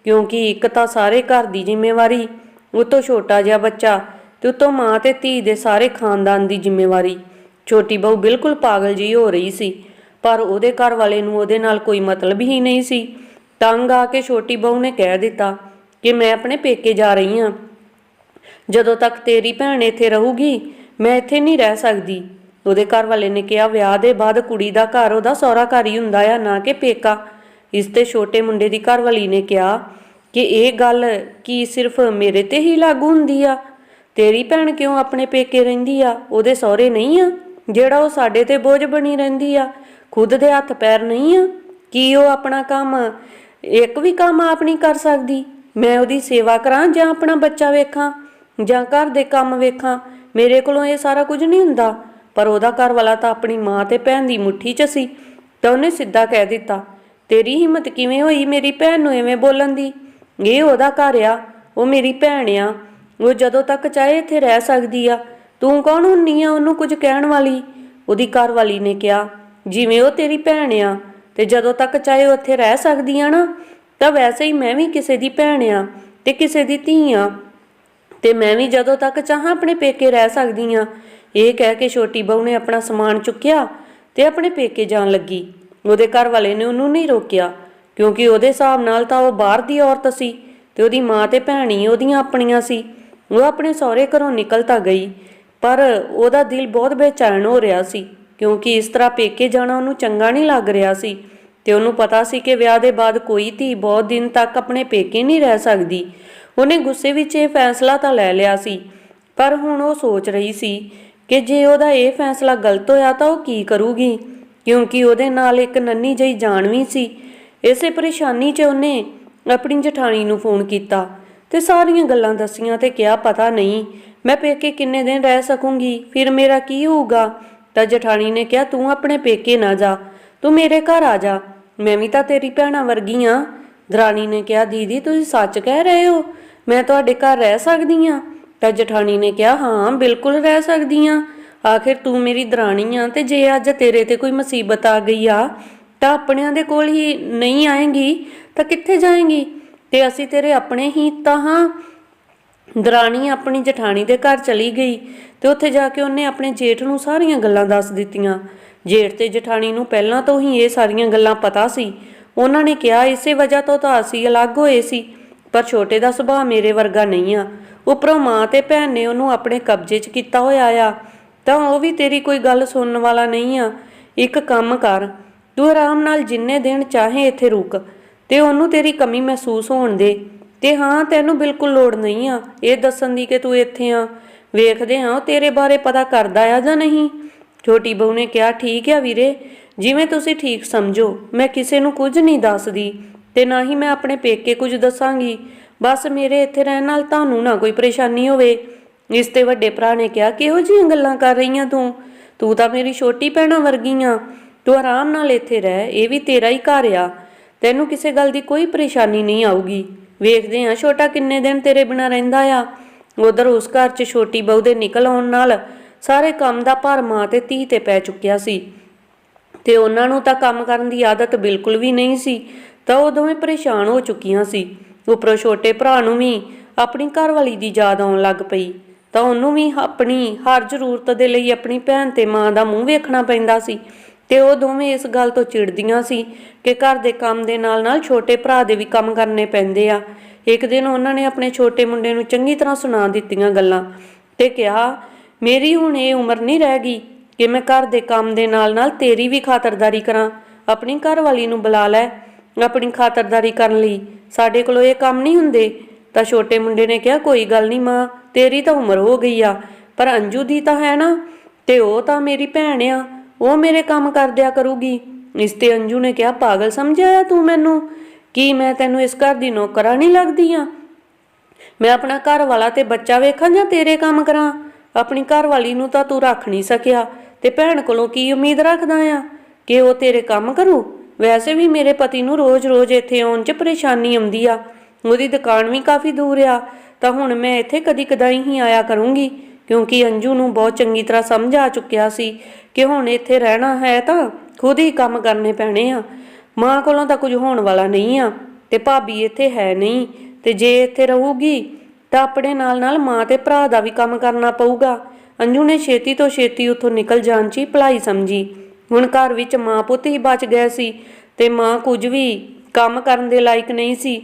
ਕਿਉਂਕਿ ਇੱਕ ਤਾਂ ਸਾਰੇ ਘਰ ਦੀ ਜ਼ਿੰਮੇਵਾਰੀ, ਉਤੋਂ ਛੋਟਾ ਜਿਹਾ ਬੱਚਾ ਤੇ ਉਤੋਂ ਮਾਂ ਤੇ ਧੀ ਦੇ ਸਾਰੇ ਖਾਨਦਾਨ ਦੀ ਜ਼ਿੰਮੇਵਾਰੀ। ਛੋਟੀ ਬਹੂ ਬਿਲਕੁਲ ਪਾਗਲ ਜੀ ਹੋ ਰਹੀ ਸੀ, ਪਰ ਉਹਦੇ ਘਰ ਵਾਲੇ ਨੂੰ ਉਹਦੇ ਨਾਲ ਕੋਈ ਮਤਲਬ ਹੀ ਨਹੀਂ ਸੀ। ਤੰਗ ਆ ਕੇ ਛੋਟੀ ਬਹੂ ਨੇ ਕਹਿ ਦਿੱਤਾ ਕਿ ਮੈਂ ਆਪਣੇ ਪੇਕੇ ਜਾ ਰਹੀ ਹਾਂ। ਜਦੋਂ ਤੱਕ ਤੇਰੀ ਭੈਣ ਇੱਥੇ ਰਹੂਗੀ, ਮੈਂ ਇੱਥੇ ਨਹੀਂ ਰਹਿ ਸਕਦੀ। ਉਹਦੇ ਘਰ ਵਾਲੇ ਨੇ ਕਿਹਾ, ਵਿਆਹ ਦੇ ਬਾਅਦ ਕੁੜੀ ਦਾ ਘਰ, ਉਹਦਾ ਸਹੁਰਾ ਘਰ ਹੀ ਹੁੰਦਾ ਆ, ਨਾ ਕਿ ਪੇਕਾ। ਇਸ ਤੇ ਛੋਟੇ ਮੁੰਡੇ ਦੀ ਘਰਵਾਲੀ ਨੇ ਕਿਹਾ, ਕਿ ਇਹ ਗੱਲ ਕੀ ਸਿਰਫ ਮੇਰੇ ਤੇ ਹੀ ਲਾਗੂ ਹੁੰਦੀ ਆ? ਤੇਰੀ ਭੈਣ ਕਿਉਂ ਆਪਣੇ ਪੇਕੇ ਰਹਿੰਦੀ ਆ? ਉਹਦੇ ਸਹੁਰੇ ਨਹੀਂ ਆ? ਜਿਹੜਾ ਉਹ ਸਾਡੇ ਤੇ ਬੋਝ ਬਣੀ ਰਹਿੰਦੀ ਆ, ਖੁਦ ਦੇ ਹੱਥ ਪੈਰ ਨਹੀਂ ਆ? ਕੀ ਉਹ ਆਪਣਾ ਕੰਮ, ਇੱਕ ਵੀ ਕੰਮ ਆਪ ਨਹੀਂ ਕਰ ਸਕਦੀ? ਮੈਂ ਉਹਦੀ ਸੇਵਾ ਕਰਾਂ ਜਾਂ ਆਪਣਾ ਬੱਚਾ ਵੇਖਾਂ? ਜਾਂ ਘਰ ਦੇ ਕੰਮ ਵੇਖਾਂ, ਮੇਰੇ ਕੋਲੋਂ ਇਹ ਸਾਰਾ ਕੁਝ ਨਹੀਂ ਹੁੰਦਾ। ਪਰ ਉਹਦਾ ਘਰ ਵਾਲਾ ਤਾਂ ਆਪਣੀ ਮਾਂ ਤੇ ਭੈਣ ਦੀ ਮੁੱਠੀ 'ਚ ਸੀ, ਤਾਂ ਉਹਨੇ ਸਿੱਧਾ ਕਹਿ ਦਿੱਤਾ, ਤੇਰੀ ਹਿੰਮਤ ਕਿਵੇਂ ਹੋਈ ਮੇਰੀ ਭੈਣ ਨੂੰ ਐਵੇਂ ਬੋਲਣ ਦੀ? ਇਹ ਉਹਦਾ ਘਰ ਆ, ਉਹ ਮੇਰੀ ਭੈਣ ਆ, ਉਹ ਜਦੋਂ ਤੱਕ ਚਾਹੇ ਇੱਥੇ ਰਹਿ ਸਕਦੀ ਆ, ਤੂੰ ਕੌਣ ਹੁੰਨੀ ਆ ਉਹਨੂੰ ਕੁਝ ਕਹਿਣ ਵਾਲੀ? ਉਹਦੀ ਘਰ ਵਾਲੀ ਨੇ ਕਿਹਾ, ਜਿਵੇਂ ਉਹ ਤੇਰੀ ਭੈਣ ਆ, ਤੇ ਜਦੋਂ ਤੱਕ ਚਾਹੇ ਉਹ ਇੱਥੇ ਰਹਿ ਸਕਦੀ ਆ ਨਾ, ਤਾਂ ਵੈਸੇ ਹੀ ਮੈਂ ਵੀ ਕਿਸੇ ਦੀ ਭੈਣ ਆ ਤੇ ਕਿਸੇ ਦੀ ਧੀ ਆ। ਤੇ ਮੈਂ ਵੀ ਜਦੋਂ ਤੱਕ ਚਾਹਾਂ ਆਪਣੇ ਪੇਕੇ ਰਹਿ ਸਕਦੀ ਆ ਇਹ ਕਹਿ ਕੇ ਛੋਟੀ ਬਹੂ ਨੇ ਆਪਣਾ ਸਮਾਨ ਚੁੱਕਿਆ ਤੇ ਆਪਣੇ ਪੇਕੇ ਜਾਣ ਲੱਗੀ। ਉਹਦੇ ਘਰ ਵਾਲੇ ਨੇ ਉਹਨੂੰ ਨਹੀਂ ਰੋਕਿਆ, ਕਿਉਂਕਿ ਉਹਦੇ ਹਿਸਾਬ ਨਾਲ ਤਾਂ ਉਹ ਬਾਹਰ ਦੀ ਔਰਤ ਸੀ ਤੇ ਉਹਦੀ ਮਾਂ ਤੇ ਭੈਣੀ ਉਹਦੀਆਂ ਆਪਣੀਆਂ ਸੀ। ਉਹ ਆਪਣੇ ਸਹੁਰੇ ਘਰੋਂ ਨਿਕਲ ਤਾਂ ਗਈ, ਪਰ ਉਹਦਾ ਦਿਲ ਬਹੁਤ ਬੇਚੈਨ ਹੋ ਰਿਹਾ ਸੀ, ਕਿਉਂਕਿ ਇਸ ਤਰ੍ਹਾਂ ਪੇਕੇ ਜਾਣਾ ਉਹਨੂੰ ਚੰਗਾ ਨਹੀਂ ਲੱਗ ਰਿਹਾ ਸੀ ਤੇ ਉਹਨੂੰ ਪਤਾ ਸੀ ਕਿ ਵਿਆਹ ਦੇ ਬਾਅਦ ਕੋਈ ਧੀ ਬਹੁਤ ਦਿਨ ਤੱਕ ਆਪਣੇ ਪੇਕੇ ਨਹੀਂ ਰਹਿ ਸਕਦੀ। ਉਹਨੇ ਗੁੱਸੇ ਵਿੱਚ ਇਹ ਫੈਸਲਾ ਤਾਂ ਲੈ ਲਿਆ ਸੀ, ਪਰ ਹੁਣ ਉਹ ਸੋਚ ਰਹੀ ਸੀ ਕਿ ਜੇ ਉਹਦਾ ਇਹ ਫੈਸਲਾ ਗਲਤ ਹੋਇਆ ਤਾਂ ਉਹ ਕੀ ਕਰੂਗੀ, ਕਿਉਂਕਿ ਉਹਦੇ ਨਾਲ ਇੱਕ ਨੰਨੀ ਜਿਹੀ ਜਾਨ ਸੀ। ਇਸੇ ਪਰੇਸ਼ਾਨੀ 'ਚ ਉਹਨੇ ਆਪਣੀ ਜਠਾਣੀ ਨੂੰ ਫੋਨ ਕੀਤਾ ਤੇ ਸਾਰੀਆਂ ਗੱਲਾਂ ਦੱਸੀਆਂ ਤੇ ਕਿਹਾ, ਪਤਾ ਨਹੀਂ, ਮੈਂ ਪੇਕੇ ਕਿੰਨੇ ਦਿਨ ਰਹਿ ਸਕੂੰਗੀ, ਫਿਰ ਮੇਰਾ ਕੀ ਹੋਊਗਾ? ਤਾਂ ਜਠਾਣੀ ਨੇ ਕਿਹਾ, ਤੂੰ ਆਪਣੇ ਪੇਕੇ ਨਾ ਜਾ, ਤੂੰ ਮੇਰੇ ਘਰ ਆ ਜਾ, ਮੈਂ ਵੀ ਤਾਂ ਤੇਰੀ ਭੈਣਾ ਵਰਗੀ ਆ। ਦਰਾਣੀ ਨੇ ਕਿਹਾ, ਦੀਦੀ, ਤੁਸੀਂ ਸੱਚ ਕਹਿ ਰਹੇ ਹੋ? ਮੈਂ ਤੁਹਾਡੇ ਘਰ ਰਹਿ ਸਕਦੀ ਆ ਤਾਂ ਜਠਾਣੀ ਨੇ ਕਿਹਾ, ਹਾਂ, ਬਿਲਕੁਲ ਰਹਿ ਸਕਦੀ ਆ ਆਖਿਰ ਤੂੰ ਮੇਰੀ ਦਰਾਣੀ ਆ ਤੇ ਜੇ ਅੱਜ ਤੇਰੇ ਤੇ ਕੋਈ ਮੁਸੀਬਤ ਆ ਗਈ ਆ, ਤਾਂ ਆਪਣਿਆਂ ਦੇ ਕੋਲ ਹੀ ਨਹੀਂ ਆਏਗੀ? ਤਾਂ ਕਿੱਥੇ ਜਾਏਗੀ? ਤੇ ਅਸੀਂ ਤੇਰੇ ਆਪਣੇ ਹੀ ਤਾਂ ਹਾਂ। ਦਰਾਣੀ ਆਪਣੀ ਜਠਾਣੀ ਦੇ ਘਰ ਚਲੀ ਗਈ ਤੇ ਉੱਥੇ ਜਾ ਕੇ ਉਹਨੇ ਆਪਣੇ ਜੇਠ ਨੂੰ ਸਾਰੀਆਂ ਗੱਲਾਂ ਦੱਸ ਦਿੱਤੀਆਂ। ਜੇਠ ਤੇ ਜਠਾਣੀ ਨੂੰ ਪਹਿਲਾਂ ਤੋਂ ਹੀ ਇਹ ਸਾਰੀਆਂ ਗੱਲਾਂ ਪਤਾ ਸੀ। ਉਹਨਾਂ ਨੇ ਕਿਹਾ, ਇਸੇ ਵਜ੍ਹਾ ਤੋਂ ਤਾਂ ਅਸੀਂ ਅਲੱਗ ਹੋਏ ਸੀ। ਪਰ ਛੋਟੇ ਦਾ ਸੁਭਾਅ ਮੇਰੇ ਵਰਗਾ ਨਹੀਂ ਆ। ਉਪਰੋਂ ਮਾਂ ਤੇ ਭੈਣ ਨੇ ਉਹਨੂੰ ਆਪਣੇ ਕਬਜ਼ੇ 'ਚ ਕੀਤਾ ਹੋਇਆ ਆ। ਤਾਂ ਉਹ ਵੀ ਤੇਰੀ ਕੋਈ ਗੱਲ ਸੁਣਨ ਵਾਲਾ ਨਹੀਂ ਆ। ਇੱਕ ਕੰਮ ਕਰ, ਤੂੰ ਆਰਾਮ ਨਾਲ ਜਿੰਨੇ ਦਿਨ ਚਾਹੇ ਇੱਥੇ ਰੁਕ ਤੇ ਉਹਨੂੰ ਤੇਰੀ ਕਮੀ ਮਹਿਸੂਸ ਹੋਣ ਦੇ। ਤੇ ਹਾਂ, ਤੈਨੂੰ ਬਿਲਕੁਲ ਲੋੜ ਨਹੀਂ ਆ ਇਹ ਦੱਸਣ ਦੀ ਕਿ ਤੂੰ ਇੱਥੇ ਆ। ਵੇਖਦੇ ਹਾਂ ਉਹ ਤੇਰੇ ਬਾਰੇ ਪਤਾ ਕਰਦਾ ਆ ਜਾਂ ਨਹੀਂ। ਛੋਟੀ ਬਹੂ ਨੇ ਕਿਹਾ, ਠੀਕ ਆ ਵੀਰੇ, ਜਿਵੇਂ ਤੁਸੀਂ ਠੀਕ ਸਮਝੋ, ਮੈਂ ਕਿਸੇ ਨੂੰ ਕੁਝ ਨਹੀਂ ਦੱਸਦੀ। ਤੇ ਨਾ ਹੀ ਮੈਂ ਆਪਣੇ ਪੇਕੇ ਕੁਝ ਦੱਸਾਂਗੀ। ਬਸ ਮੇਰੇ ਇੱਥੇ ਰਹਿਣ ਨਾਲ ਤੁਹਾਨੂੰ ਨਾ ਕੋਈ ਪਰੇਸ਼ਾਨੀ ਹੋਵੇ। ਇਸ ਤੇ ਵੱਡੇ ਭਰਾ ਨੇ ਕਿਹਾ, ਕਿਹੋ ਜਿਹੀਆਂ ਗੱਲਾਂ ਕਰ ਰਹੀਆਂ ਤੂੰ? ਤੂੰ ਤਾਂ ਮੇਰੀ ਛੋਟੀ ਭੈਣਾ ਵਰਗੀ ਆ ਤੂੰ ਆਰਾਮ ਨਾਲ ਇੱਥੇ ਰਹਿ, ਇਹ ਵੀ ਤੇਰਾ ਹੀ ਘਰ ਆ। ਤੈਨੂੰ ਕਿਸੇ ਗੱਲ ਦੀ ਕੋਈ ਪਰੇਸ਼ਾਨੀ ਨਹੀਂ ਆਊਗੀ। ਵੇਖਦੇ ਆ ਛੋਟਾ ਕਿੰਨੇ ਦਿਨ ਤੇਰੇ ਬਿਨਾ ਰਹਿੰਦਾ ਆ। ਉਧਰ ਉਸ ਘਰ 'ਚ ਛੋਟੀ ਬਹੂ ਦੇ ਨਿਕਲ ਆਉਣ ਨਾਲ ਸਾਰੇ ਕੰਮ ਦਾ ਭਾਰ ਮਾਂ ਤੇ ਧੀ ਤੇ ਪੈ ਚੁੱਕਿਆ ਸੀ। ਤੇ ਉਹਨਾਂ ਨੂੰ ਤਾਂ ਕੰਮ ਕਰਨ ਦੀ ਆਦਤ ਬਿਲਕੁਲ ਵੀ ਨਹੀਂ ਸੀ। ਤਾਂ ਉਹ ਦੋਵੇਂ ਪਰੇਸ਼ਾਨ ਹੋ ਚੁੱਕੀਆਂ ਸੀ। ਉਪਰੋਂ ਛੋਟੇ ਭਰਾ ਨੂੰ ਵੀ ਆਪਣੀ ਘਰਵਾਲੀ ਦੀ ਯਾਦ ਆਉਣ ਲੱਗ ਪਈ। ਤਾਂ ਉਹਨੂੰ ਵੀ ਆਪਣੀ, ਹਰ ਜ਼ਰੂਰਤ ਦੇ ਲਈ ਆਪਣੀ ਭੈਣ ਤੇ ਮਾਂ ਦਾ ਮੂੰਹ ਵੇਖਣਾ ਪੈਂਦਾ ਸੀ। ਤੇ ਉਹ ਦੋਵੇਂ ਇਸ ਗੱਲ ਤੋਂ ਚਿੜਦੀਆਂ ਸੀ ਕਿ ਘਰ ਦੇ ਕੰਮ ਦੇ ਨਾਲ-ਨਾਲ ਛੋਟੇ ਭਰਾ ਦੇ ਵੀ ਕੰਮ ਕਰਨੇ ਪੈਂਦੇ ਆ। ਇੱਕ ਦਿਨ ਉਹਨਾਂ ਨੇ ਆਪਣੇ ਛੋਟੇ ਮੁੰਡੇ ਨੂੰ ਚੰਗੀ ਤਰ੍ਹਾਂ ਸੁਣਾ ਦਿੱਤੀਆਂ ਗੱਲਾਂ ਤੇ ਕਿਹਾ, ਮੇਰੀ ਹੁਣ ਇਹ ਉਮਰ ਨਹੀਂ ਰਹਿ ਗਈ ਕਿ ਮੈਂ ਘਰ ਦੇ ਕੰਮ ਦੇ ਨਾਲ-ਨਾਲ ਤੇਰੀ ਵੀ ਖਾਤਰਦਾਰੀ ਕਰਾਂ। ਆਪਣੀ ਘਰਵਾਲੀ ਨੂੰ ਬੁਲਾ ਲੈ। ਆਪਣੀ ਖਾਤਰਦਾਰੀ ਕਰਨ ਲਈ। ਸਾਡੇ ਕੋਲੋਂ ਇਹ ਕੰਮ ਨਹੀਂ ਹੁੰਦੇ। ਤਾਂ ਛੋਟੇ ਮੁੰਡੇ ਨੇ ਕਿਹਾ, ਕੋਈ ਗੱਲ ਨਹੀਂ ਮਾਂ, ਤੇਰੀ ਤਾਂ ਉਮਰ ਹੋ ਗਈ ਆ, ਪਰ ਅੰਜੂ ਦੀ ਤਾਂ ਹੈ ਨਾ, ਤੇ ਉਹ ਤਾਂ ਮੇਰੀ ਭੈਣ ਆ, ਉਹ ਮੇਰੇ ਕੰਮ ਕਰ ਦਿਆ ਕਰੂਗੀ। ਇਸ ਤੇ ਅੰਜੂ ਨੇ ਕਿਹਾ, ਪਾਗਲ ਸਮਝਿਆ ਤੂੰ ਮੈਨੂੰ? ਕੀ ਮੈਂ ਤੈਨੂੰ ਇਸ ਘਰ ਦੀ ਨੌਕਰਾਂ ਨਹੀਂ ਲੱਗਦੀ ਆ? ਮੈਂ ਆਪਣਾ ਘਰ ਵਾਲਾ ਤੇ ਬੱਚਾ ਵੇਖਾਂ ਜਾਂ ਤੇਰੇ ਕੰਮ ਕਰਾਂ? ਆਪਣੀ ਘਰ ਵਾਲੀ ਨੂੰ ਤਾਂ ਤੂੰ ਰੱਖ ਨਹੀਂ ਸਕਿਆ, ਤੇ ਭੈਣ ਕੋਲੋਂ ਕੀ ਉਮੀਦ ਰੱਖਦਾ ਆ? ਕਿ ਉਹ ਤੇਰੇ ਕੰਮ ਕਰੂ? ਵੈਸੇ ਵੀ ਮੇਰੇ ਪਤੀ ਨੂੰ ਰੋਜ਼-ਰੋਜ਼ ਇੱਥੇ ਆਉਣ 'ਚ ਪਰੇਸ਼ਾਨੀ ਆਉਂਦੀ ਆ। ਉਹਦੀ ਦੁਕਾਨ ਵੀ ਕਾਫੀ ਦੂਰ ਆ। ਤਾਂ ਹੁਣ ਮੈਂ ਇੱਥੇ ਕਦੀ-ਕਦਾਈ ਹੀ ਆਇਆ ਕਰੂੰਗੀ, ਕਿਉਂਕਿ ਅੰਜੂ ਨੂੰ ਬਹੁਤ ਚੰਗੀ ਤਰ੍ਹਾਂ ਸਮਝ ਆ ਚੁੱਕਿਆ ਸੀ ਕਿ ਹੁਣ ਇੱਥੇ ਰਹਿਣਾ ਹੈ ਤਾਂ ਖੁਦ ਹੀ ਕੰਮ ਕਰਨੇ ਪੈਣੇ ਆ। ਮਾਂ ਕੋਲੋਂ ਤਾਂ ਕੁਝ ਹੋਣ ਵਾਲਾ ਨਹੀਂ ਆ ਤੇ ਭਾਬੀ ਇੱਥੇ ਹੈ ਨਹੀਂ ਤੇ ਜੇ ਇੱਥੇ ਰਹੂਗੀ ਤਾਂ ਆਪਣੇ ਨਾਲ-ਨਾਲ ਮਾਂ ਤੇ ਭਰਾ ਦਾ ਵੀ ਕੰਮ ਕਰਨਾ ਪਊਗਾ। ਅੰਜੂ ਨੇ ਛੇਤੀ ਤੋਂ ਛੇਤੀ ਉੱਥੋਂ ਨਿਕਲ ਜਾਣ 'ਚ ਹੀ ਭਲਾਈ ਸਮਝੀ। ਹੁਣ ਘਰ ਵਿੱਚ ਮਾਂ ਪੁੱਤ ਹੀ ਬਚ ਗਏ ਸੀ ਤੇ ਮਾਂ ਕੁਝ ਵੀ ਕੰਮ ਕਰਨ ਦੇ ਲਾਇਕ ਨਹੀਂ ਸੀ।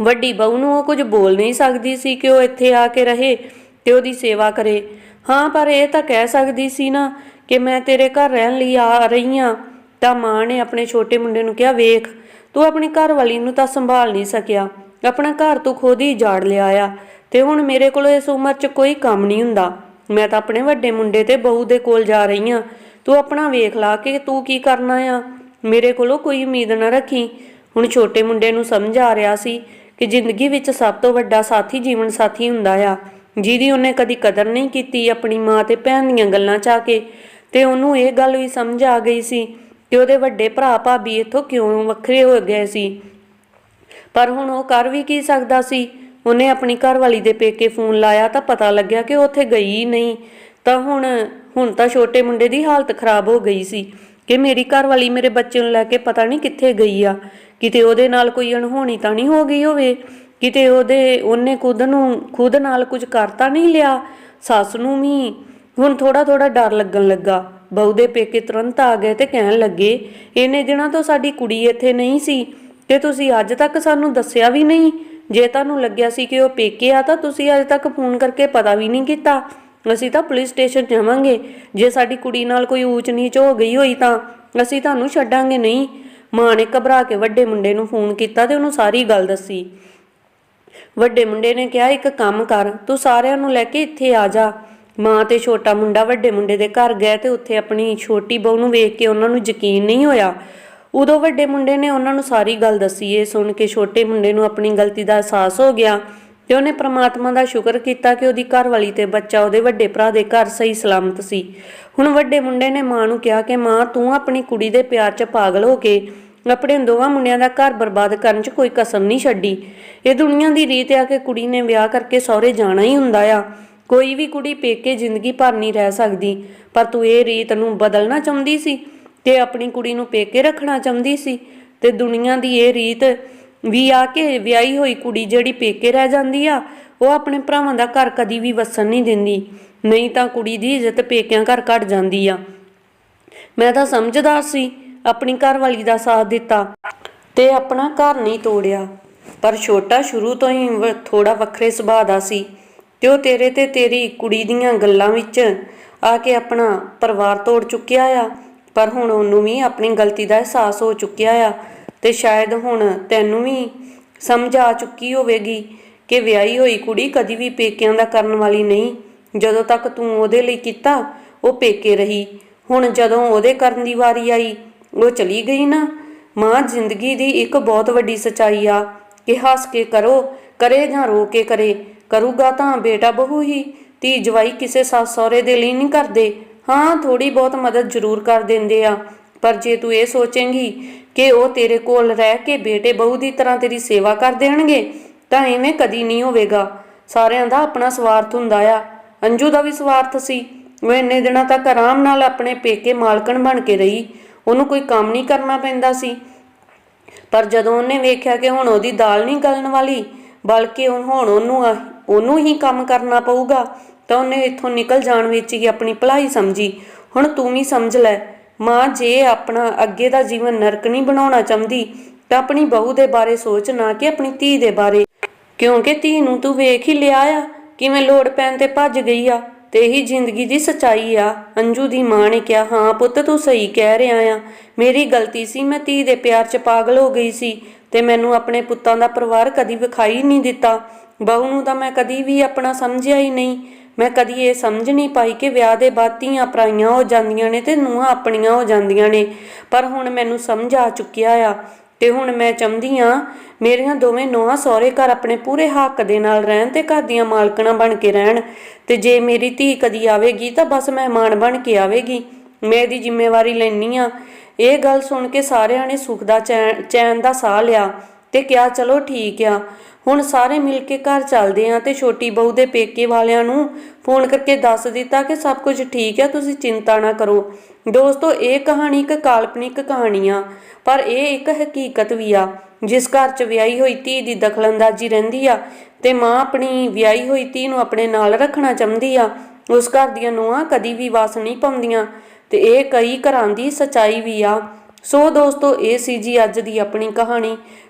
ਵੱਡੀ ਬਹੂ ਨੂੰ ਉਹ ਕੁਝ ਬੋਲ ਨਹੀਂ ਸਕਦੀ ਸੀ ਕਿ ਉਹ ਇੱਥੇ ਆ ਕੇ ਰਹੇ ਤੇ ਉਹਦੀ ਸੇਵਾ ਕਰੇ। ਹਾਂ, ਪਰ ਇਹ ਤਾਂ ਕਹਿ ਸਕਦੀ ਸੀ ਨਾ ਕਿ ਮੈਂ ਤੇਰੇ ਘਰ ਰਹਿਣ ਲਈ ਆ ਰਹੀ ਹਾਂ, ਤਾਂ ਮਾਂ ਨੇ ਆਪਣੇ ਛੋਟੇ ਮੁੰਡੇ ਨੂੰ ਕਿਹਾ, ਵੇਖ, ਤੂੰ ਆਪਣੀ ਘਰ ਵਾਲੀ ਨੂੰ ਤਾਂ ਸੰਭਾਲ ਨਹੀਂ ਸਕਿਆ। ਆਪਣਾ ਘਰ ਤੂੰ ਖੁਦ ਹੀ ਜਾੜ ਲਿਆ ਆ ਤੇ ਹੁਣ ਮੇਰੇ ਕੋਲ ਇਸ ਉਮਰ 'ਚ ਕੋਈ ਕੰਮ ਨਹੀਂ ਹੁੰਦਾ। ਮੈਂ ਤਾਂ ਆਪਣੇ ਵੱਡੇ ਮੁੰਡੇ ਤੇ ਬਹੂ ਦੇ ਕੋਲ ਜਾ ਰਹੀ ਹਾਂ। ਤੂੰ ਆਪਣਾ ਵੇਖ ਲਾ ਕਿ ਤੂੰ ਕੀ ਕਰਨਾ ਆ। ਮੇਰੇ ਕੋਲੋਂ ਕੋਈ ਉਮੀਦ ਨਾ ਰੱਖੀ। ਹੁਣ ਛੋਟੇ ਮੁੰਡੇ ਨੂੰ ਸਮਝ ਆ ਰਿਹਾ ਸੀ ਕਿ ਜ਼ਿੰਦਗੀ ਵਿੱਚ ਸਭ ਤੋਂ ਵੱਡਾ ਸਾਥੀ ਜੀਵਨ ਸਾਥੀ ਹੁੰਦਾ ਆ। ਜਿਹਦੀ ਉਹਨੇ ਕਦੀ ਕਦਰ ਨਹੀਂ ਕੀਤੀ ਆਪਣੀ ਮਾਂ ਤੇ ਭੈਣ ਦੀਆਂ ਗੱਲਾਂ ਚ ਕੇ। ਤੇ ਉਹਨੂੰ ਇਹ ਗੱਲ ਵੀ ਸਮਝ ਆ ਗਈ ਸੀ ਕਿ ਉਹਦੇ ਵੱਡੇ ਭਰਾ ਭਾਬੀ ਇੱਥੋਂ ਕਿਉਂ ਵੱਖਰੇ ਹੋ ਗਏ ਸੀ। ਪਰ ਹੁਣ ਉਹ ਕਰ ਵੀ ਕੀ ਸਕਦਾ ਸੀ? ਉਹਨੇ ਆਪਣੀ ਘਰਵਾਲੀ ਦੇ ਪੇਕੇ ਫੋਨ ਲਾਇਆ ਤਾਂ ਪਤਾ ਲੱਗਿਆ ਕਿ ਉਹ ਉੱਥੇ ਗਈ ਨਹੀਂ। ਤਾਂ ਹੁਣ ਹੁਣ ਤਾਂ ਛੋਟੇ ਮੁੰਡੇ ਦੀ ਹਾਲਤ ਖਰਾਬ ਹੋ ਗਈ ਸੀ ਕਿ ਮੇਰੀ ਘਰਵਾਲੀ ਮੇਰੇ ਬੱਚੇ ਨੂੰ ਲੈ ਕੇ ਪਤਾ ਨਹੀਂ ਕਿੱਥੇ ਗਈ ਆ। ਕਿਤੇ ਉਹਦੇ ਨਾਲ ਕੋਈ ਅਣਹੋਣੀ ਤਾਂ ਨਹੀਂ ਹੋ ਗਈ ਹੋਵੇ? ਕਿਤੇ ਉਹਦੇ, ਉਹਨੇ ਖੁਦ ਨੂੰ, ਖੁਦ ਨਾਲ ਕੁਝ ਕਰਤਾ ਨਹੀਂ ਲਿਆ? ਸੱਸ ਨੂੰ ਵੀ ਹੁਣ ਥੋੜਾ ਥੋੜਾ ਡਰ ਲੱਗਣ ਲੱਗਾ। ਬਹੂ ਦੇ ਪੇਕੇ ਤੁਰੰਤ ਆ ਗਏ ਤੇ ਕਹਿਣ ਲੱਗੇ, ਇਹਨੇ ਦਿਨਾਂ ਤੋਂ ਸਾਡੀ ਕੁੜੀ ਇੱਥੇ ਨਹੀਂ ਸੀ, ਤੇ ਤੁਸੀਂ ਅੱਜ ਤੱਕ ਸਾਨੂੰ ਦੱਸਿਆ ਵੀ ਨਹੀਂ? ਜੇ ਤੁਹਾਨੂੰ ਲੱਗਿਆ ਸੀ ਕਿ ਉਹ ਪੇਕੇ ਆ ਤਾਂ ਤੁਸੀਂ ਅੱਜ ਤੱਕ ਫੋਨ ਕਰਕੇ ਪਤਾ ਵੀ ਨਹੀਂ ਕੀਤਾ। ਅਸੀਂ ਤਾਂ ਪੁਲਿਸ ਸਟੇਸ਼ਨ ਜਾਵਾਂਗੇ। ਜੇ ਸਾਡੀ ਕੁੜੀ ਨਾਲ ਕੋਈ ਊਚ ਨੀਚ ਹੋ ਗਈ ਹੋਈ ਤਾਂ ਅਸੀਂ ਤੁਹਾਨੂੰ ਛੱਡਾਂਗੇ ਨਹੀਂ। ਮਾਂ ਨੇ ਘਬਰਾ ਕੇ ਵੱਡੇ ਮੁੰਡੇ ਨੂੰ ਫੋਨ ਕੀਤਾ ਤੇ ਉਹਨੂੰ ਸਾਰੀ ਗੱਲ ਦੱਸੀ। ਵੱਡੇ ਮੁੰਡੇ ਨੇ ਕਿਹਾ, ਇੱਕ ਕੰਮ ਕਰ, ਤੂੰ ਸਾਰਿਆਂ ਨੂੰ ਲੈ ਕੇ ਇੱਥੇ ਆ ਜਾ। ਮਾਂ ਤੇ ਛੋਟਾ ਮੁੰਡਾ ਵੱਡੇ ਮੁੰਡੇ ਦੇ ਘਰ ਗਏ ਤੇ ਉੱਥੇ ਆਪਣੀ ਛੋਟੀ ਬਹੂ ਨੂੰ ਵੇਖ ਕੇ ਉਹਨਾਂ ਨੂੰ ਯਕੀਨ ਨਹੀਂ ਹੋਇਆ। ਉਦੋਂ ਵੱਡੇ ਮੁੰਡੇ ਨੇ ਉਹਨਾਂ ਨੂੰ ਸਾਰੀ ਗੱਲ ਦੱਸੀ। ਇਹ ਸੁਣ ਕੇ ਛੋਟੇ ਮੁੰਡੇ ਨੂੰ ਆਪਣੀ ਗਲਤੀ ਦਾ ਅਹਿਸਾਸ ਹੋ ਗਿਆ। ਤੇ ਉਹਨੇ ਪ੍ਰਮਾਤਮਾ ਦਾ ਸ਼ੁਕਰ ਕੀਤਾ ਕਿ ਉਹਦੀ ਘਰਵਾਲੀ ਤੇ ਬੱਚਾ ਉਹਦੇ ਵੱਡੇ ਭਰਾ ਦੇ ਘਰ ਸਹੀ ਸਲਾਮਤ ਸੀ। ਹੁਣ ਵੱਡੇ ਮੁੰਡੇ ਨੇ ਮਾਂ ਨੂੰ ਕਿਹਾ ਕਿ ਮਾਂ, ਤੂੰ ਆਪਣੀ ਕੁੜੀ ਦੇ ਪਿਆਰ 'ਚ ਪਾਗਲ ਹੋ ਕੇ ਆਪਣੇ ਦੋਵਾਂ ਮੁੰਡਿਆਂ ਦਾ ਘਰ ਬਰਬਾਦ ਕਰਨ 'ਚ ਕੋਈ ਕਸਰ ਨਹੀਂ ਛੱਡੀ। ਇਹ ਦੁਨੀਆ ਦੀ ਰੀਤ ਆ ਕਿ ਕੁੜੀ ਨੇ ਵਿਆਹ ਕਰਕੇ ਸਹੁਰੇ ਜਾਣਾ ਹੀ ਹੁੰਦਾ ਆ। ਕੋਈ ਵੀ ਕੁੜੀ ਪੇਕੇ ਜ਼ਿੰਦਗੀ ਭਰ ਨਹੀਂ ਰਹਿ ਸਕਦੀ। ਪਰ ਤੂੰ ਇਹ ਰੀਤ ਨੂੰ ਬਦਲਣਾ ਚਾਹੁੰਦੀ ਸੀ ਤੇ ਆਪਣੀ ਕੁੜੀ ਨੂੰ ਪੇਕੇ ਰੱਖਣਾ ਚਾਹੁੰਦੀ ਸੀ ਤੇ ਦੁਨੀਆ ਦੀ ਇਹ ਰੀਤ ਵੀ ਆ ਕੇ ਵਿਆਹੀ ਹੋਈ ਕੁੜੀ ਜਿਹੜੀ ਪੇਕੇ ਰਹਿ ਜਾਂਦੀ ਆ, ਉਹ ਆਪਣੇ ਭਰਾਵਾਂ ਦਾ ਘਰ ਕਦੀ ਵੀ ਵਸਣ ਨਹੀਂ ਦਿੰਦੀ। ਨਹੀਂ ਤਾਂ ਕੁੜੀ ਦੀ ਇੱਜ਼ਤ ਪੇਕਿਆਂ ਘਰ ਘਟ ਜਾਂਦੀ ਆ। ਮੈਂ ਤਾਂ ਸਮਝਦਾ ਸੀ, ਆਪਣੀ ਘਰਵਾਲੀ ਦਾ ਸਾਥ ਦਿੱਤਾ ਤੇ ਆਪਣਾ ਘਰ ਨਹੀਂ ਤੋੜਿਆ। ਪਰ ਛੋਟਾ ਸ਼ੁਰੂ ਤੋਂ ਹੀ ਥੋੜਾ ਵੱਖਰੇ ਸੁਭਾਅ ਦਾ ਸੀ। ਤੇ ਉਹ ਤੇਰੇ ਤੇ ਤੇਰੀ ਕੁੜੀ ਦੀਆਂ ਗੱਲਾਂ ਵਿੱਚ ਆ ਕੇ ਆਪਣਾ ਪਰਿਵਾਰ ਤੋੜ ਚੁੱਕਿਆ ਆ। ਪਰ ਹੁਣ ਉਹਨੂੰ ਵੀ ਆਪਣੀ ਗਲਤੀ ਦਾ ਅਹਿਸਾਸ ਹੋ ਚੁੱਕਿਆ ਆ। ਤੇ ਸ਼ਾਇਦ ਹੁਣ ਤੈਨੂੰ ਵੀ ਸਮਝ ਆ ਚੁੱਕੀ ਹੋਵੇਗੀ ਕਿ ਵਿਆਹੀ ਹੋਈ ਕੁੜੀ ਕਦੀ ਵੀ ਪੇਕਿਆਂ ਦਾ ਕਰਨ ਵਾਲੀ ਨਹੀਂ। ਜਦੋਂ ਤੱਕ ਤੂੰ ਉਹਦੇ ਲਈ ਕੀਤਾ, ਉਹ ਪੇਕੇ ਰਹੀ। ਹੁਣ ਜਦੋਂ ਉਹਦੇ ਕਰਨ ਦੀ ਵਾਰੀ ਆਈ, ਉਹ ਚਲੀ ਗਈ ਨਾ। ਮਾਂ ਜ਼ਿੰਦਗੀ ਦੀ ਇੱਕ ਬਹੁਤ ਵੱਡੀ ਸਚਾਈ ਆ ਕਿ ਹੱਸ ਕੇ ਕਰੋ, ਕਰੇ ਜਾਂ ਰੋ ਕੇ ਕਰੇ, ਕਰੂਗਾ ਤਾਂ ਬੇਟਾ ਬਹੂ ਹੀ। ਧੀ ਜਵਾਈ ਕਿਸੇ ਸੱਸ ਸਹੁਰੇ ਦੇ ਲਈ ਨਹੀਂ ਕਰਦੇ। ਹਾਂ ਥੋੜੀ ਬਹੁਤ ਮਦਦ ਜ਼ਰੂਰ ਕਰ ਦਿੰਦੇ ਆ, ਪਰ ਜੇ ਤੂੰ ਇਹ ਸੋਚੇਂਗੀ ਕਿ ਉਹ ਤੇਰੇ ਕੋਲ ਰਹਿ ਕੇ ਬੇਟੇ ਬਹੂ ਦੀ ਤਰ੍ਹਾਂ ਤੇਰੀ ਸੇਵਾ ਕਰ ਦੇਣਗੇ, ਤਾਂ ਐਵੇਂ ਕਦੀ ਨਹੀਂ ਹੋਵੇਗਾ। ਸਾਰਿਆਂ ਦਾ ਆਪਣਾ ਸਵਾਰਥ ਹੁੰਦਾ ਆ। ਅੰਜੂ ਦਾ ਵੀ ਸਵਾਰਥ ਸੀ। ਉਹ ਇੰਨੇ ਦਿਨਾਂ ਤੱਕ ਆਰਾਮ ਨਾਲ ਆਪਣੇ ਪੇਕੇ ਮਾਲਕਣ ਬਣ ਕੇ ਰਹੀ। ਉਹਨੂੰ ਕੋਈ ਕੰਮ ਨਹੀਂ ਕਰਨਾ ਪੈਂਦਾ ਸੀ। ਪਰ ਜਦੋਂ ਉਹਨੇ ਵੇਖਿਆ ਕਿ ਹੁਣ ਉਹਦੀ ਦਾਲ ਨਹੀਂ ਗਲਣ ਵਾਲੀ, ਬਲਕਿ ਹੁਣ ਉਹਨੂੰ ਆ- ਉਹਨੂੰ ਹੀ ਕੰਮ ਕਰਨਾ ਪਊਗਾ, ਤਾਂ ਉਹਨੇ ਇੱਥੋਂ ਨਿਕਲ ਜਾਣ ਵਿੱਚ ਹੀ ਆਪਣੀ ਭਲਾਈ ਸਮਝੀ। ਹੁਣ ਤੂੰ ਵੀ ਸਮਝ ਲੈ ਮਾਂ ਜੇ ਆਪਣਾ ਅੱਗੇ ਦਾ ਜੀਵਨ ਨਰਕ ਨਹੀਂ ਬਣਾਉਣਾ ਚਾਹੁੰਦੀ, ਤਾਂ ਆਪਣੀ ਬਹੂ ਦੇ ਬਾਰੇ ਸੋਚ ਨਾ ਕਿ ਆਪਣੀ ਧੀ ਦੇ ਬਾਰੇ। ਕਿਉਂਕਿ ਧੀ ਨੂੰ ਤੂੰ ਵੇਖ ਹੀ ਲਿਆ ਆ, ਕਿਵੇਂ ਲੋੜ ਪੈਣ ਤੇ ਭੱਜ ਗਈ ਆ, ਤੇ ਇਹੀ ਜ਼ਿੰਦਗੀ ਦੀ ਸਚਾਈ ਆ। ਅੰਜੂ ਦੀ ਮਾਂ ਨੇ ਕਿਹਾ, ਹਾਂ ਪੁੱਤ, ਤੂੰ ਸਹੀ ਕਹਿ ਰਿਹਾ ਆ। ਮੇਰੀ ਗਲਤੀ ਸੀ, ਮੈਂ ਧੀ ਦੇ ਪਿਆਰ 'ਚ ਪਾਗਲ ਹੋ ਗਈ ਸੀ, ਤੇ ਮੈਨੂੰ ਆਪਣੇ ਪੁੱਤਾਂ ਦਾ ਪਰਿਵਾਰ ਕਦੀ ਵਿਖਾਈ ਨਹੀਂ ਦਿੱਤਾ। ਬਹੂ ਨੂੰ ਤਾਂ ਮੈਂ ਕਦੀ ਵੀ ਆਪਣਾ ਸਮਝਿਆ ਹੀ ਨਹੀਂ। ਮੈਂ ਕਦੀ ਇਹ ਸਮਝ ਨਹੀਂ ਪਾਈ ਕਿ ਵਿਆਹ ਦੇ ਬਾਅਦ ਧੀਆਂ ਪਰਾਈਆਂ ਹੋ ਜਾਂਦੀਆਂ ਨੇ ਤੇ ਨੂੰਹਾਂ ਆਪਣੀਆਂ ਹੋ ਜਾਂਦੀਆਂ ਨੇ। ਪਰ ਹੁਣ ਮੈਨੂੰ ਸਮਝ ਆ ਚੁੱਕਿਆ ਆ ਤੇ ਹੁਣ ਮੈਂ ਚਾਹੁੰਦੀ ਆ ਮੇਰੀਆਂ ਦੋਵੇਂ ਨੋਹਾਂ ਸਹੁਰੇ ਘਰ ਆਪਣੇ ਪੂਰੇ ਹੱਕ ਦੇ ਨਾਲ ਰਹਿਣ ਤੇ ਘਰ ਦੀਆਂ ਮਾਲਕਣਾ ਬਣ ਕੇ ਰਹਿਣ। ਤੇ ਜੇ ਮੇਰੀ ਧੀ ਕਦੀ ਆਵੇਗੀ ਤਾਂ ਬਸ ਮਹਿਮਾਨ ਬਣ ਕੇ ਆਵੇਗੀ। ਮੈਂ ਇਹਦੀ ਜ਼ਿੰਮੇਵਾਰੀ ਲੈਣੀ ਆ ਇਹ ਗੱਲ ਸੁਣ ਕੇ ਸਾਰਿਆਂ ਨੇ ਸੁੱਖ ਦਾ ਚੈਨ ਚੈਨ ਦਾ ਸਾਹ ਲਿਆ ਤੇ ਕਿਹਾ, ਚਲੋ ਠੀਕ ਆ। ਹੁਣ ਸਾਰੇ ਮਿਲ ਕੇ ਘਰ ਚੱਲਦੇ ਆ ਤੇ ਛੋਟੀ ਬਹੂ ਦੇ ਪੇਕੇ ਵਾਲਿਆਂ ਨੂੰ ਫੋਨ ਕਰਕੇ ਦੱਸ ਦਿੱਤਾ ਕਿ ਸਭ ਕੁਝ ਠੀਕ ਹੈ, ਤੁਸੀਂ ਚਿੰਤਾ ਨਾ ਕਰੋ। ਦੋਸਤੋ, ਇਹ ਕਹਾਣੀ ਇੱਕ ਕਾਲਪਨਿਕ ਕਹਾਣੀ ਆ, ਪਰ ਇਹ ਇੱਕ ਹਕੀਕਤ ਵੀ ਆ। ਜਿਸ ਘਰ 'ਚ ਵਿਆਹੀ ਹੋਈ ਧੀ ਦੀ ਦਖਲਅੰਦਾਜ਼ੀ ਰਹਿੰਦੀ ਆ ਤੇ ਮਾਂ ਆਪਣੀ ਵਿਆਹੀ ਹੋਈ ਧੀ ਨੂੰ ਆਪਣੇ ਨਾਲ ਰੱਖਣਾ ਚਾਹੁੰਦੀ ਆ, ਉਸ ਘਰ ਦੀਆਂ ਨੂੰਹਾਂ ਕਦੀ ਵੀ ਵਸ ਨਹੀਂ ਪਾਉਂਦੀਆਂ ਤੇ ਇਹ ਕਈ ਘਰਾਂ ਦੀ ਸਚਾਈ ਵੀ ਆ। ਸੋ ਦੋਸਤੋ, ਇਹ ਸੀ ਜੀ ਅੱਜ ਦੀ ਆਪਣੀ ਕਹਾਣੀ।